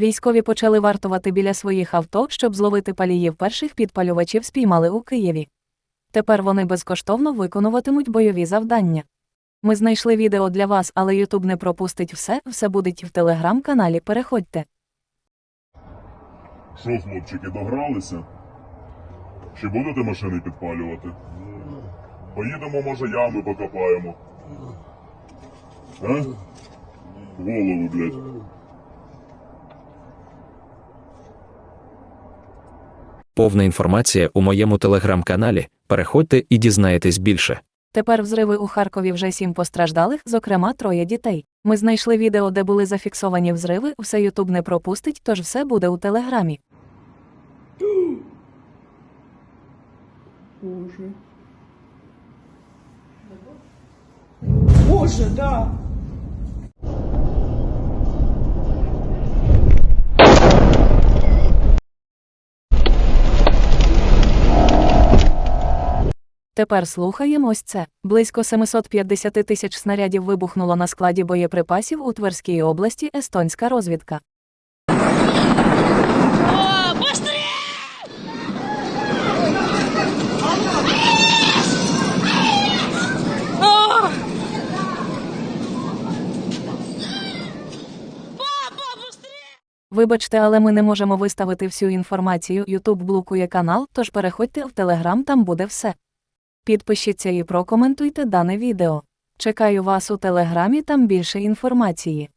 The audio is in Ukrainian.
Військові почали вартувати біля своїх авто, щоб зловити паліїв перших підпалювачів спіймали у Києві. Тепер вони безкоштовно виконуватимуть бойові завдання. Ми знайшли відео для вас, але Ютуб не пропустить все, все буде в телеграм-каналі. Переходьте. Що, хлопчики, догралися? Чи будете машини підпалювати? Поїдемо, може, ями покопаємо. А? Голову, блядь. Повна інформація у моєму телеграм-каналі. Переходьте і дізнаєтесь більше. Тепер взриви у Харкові вже сім постраждалих, зокрема троє дітей. Ми знайшли відео, де були зафіксовані взриви, все Ютуб не пропустить, тож все буде у телеграмі. Боже. Боже, да. Тепер слухаємо ось це. Близько 750 тисяч снарядів вибухнуло на складі боєприпасів у Тверській області естонська розвідка. Вибачте, але ми не можемо виставити всю інформацію. Ютуб блокує канал, тож переходьте в Телеграм, там буде все. Підпишіться і прокоментуйте дане відео. Чекаю вас у Телеграмі, там більше інформації.